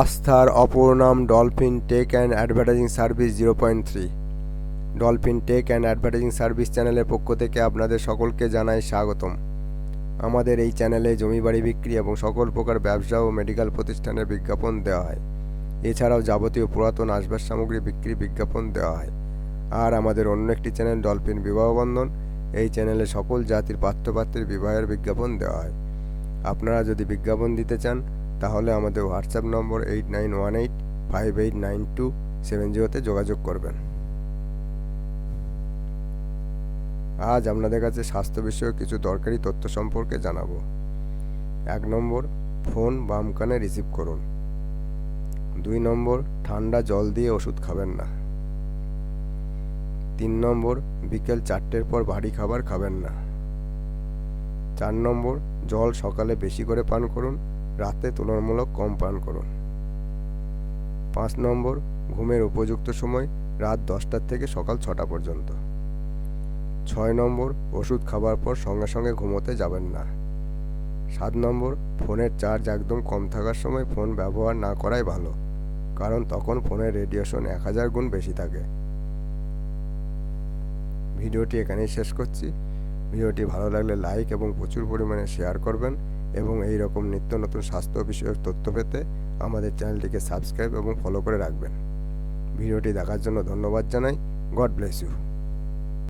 আস্থার অপর নাম Dolphin Tech and Advertising Service zero point three. Dolphin Tech and Advertising Service চ্যানেলের পক্ষ থেকে আপনাদের সকলকে জানাই স্বাগতম। আমাদের এই চ্যানেলে জমি বাড়ি বিক্রি এবং সকল প্রকার ব্যবসা ও মেডিকেল প্রতিষ্ঠানের বিজ্ঞাপন দেওয়া হয়। এছাড়াও যাবতীয় পুরাতন আসবাস সামগ্রী বিক্রি বিজ্ঞাপন দেওয়া হয়। আর আমাদের অন্য একটি চ্যানেল ডলফিন বিবাহ বন্ধন, এই চ্যানেলে সকল জাতির পাত্রপাত্রের বিবাহের বিজ্ঞাপন দেওয়া হয়। আপনারা যদি বিজ্ঞাপন দিতে চান তাহলে আমাদের হোয়াটসঅ্যাপ নম্বর eight nine one eight five eight nine two seven জিরোতে যোগাযোগ করবেন। আজ আপনাদের কাছে স্বাস্থ্য বিষয়ক কিছু দরকারি তথ্য সম্পর্কে জানাব। এক নম্বর, ফোন বাম কানে রিসিভ করুন। দুই নম্বর, ঠান্ডা জল দিয়ে ওষুধ খাবেন না। তিন নম্বর, বিকেল চারটের পর ভারী খাবার খাবেন না। চার নম্বর, জল সকালে বেশি করে পান করুন রাতে তুলনামূলক কম পান করুন। পাঁচ নম্বর, ঘুমের উপযুক্ত সময় রাত দশটার থেকে সকাল ছটা পর্যন্ত। ছয় নম্বর, ওষুধ খাবার পর সঙ্গে সঙ্গে ঘুমোতে যাবেন না। সাত নম্বর, ফোনের চার্জ একদম কম থাকার সময় ফোন ব্যবহার না করাই ভালো, কারণ তখন ফোনের রেডিয়েশন এক হাজার গুণ বেশি থাকে। ভিডিওটি এখানেই শেষ করছি। ভিডিওটি ভালো লাগলে লাইক এবং প্রচুর পরিমাণে শেয়ার করবেন। এবং এই রকম নিত্য নতুন স্বাস্থ্য বিষয়ক তথ্য পেতে আমাদের চ্যানেলটিকে সাবস্ক্রাইব এবং ফলো করে রাখবেন। ভিডিওটি দেখার জন্য ধন্যবাদ জানাই। God bless you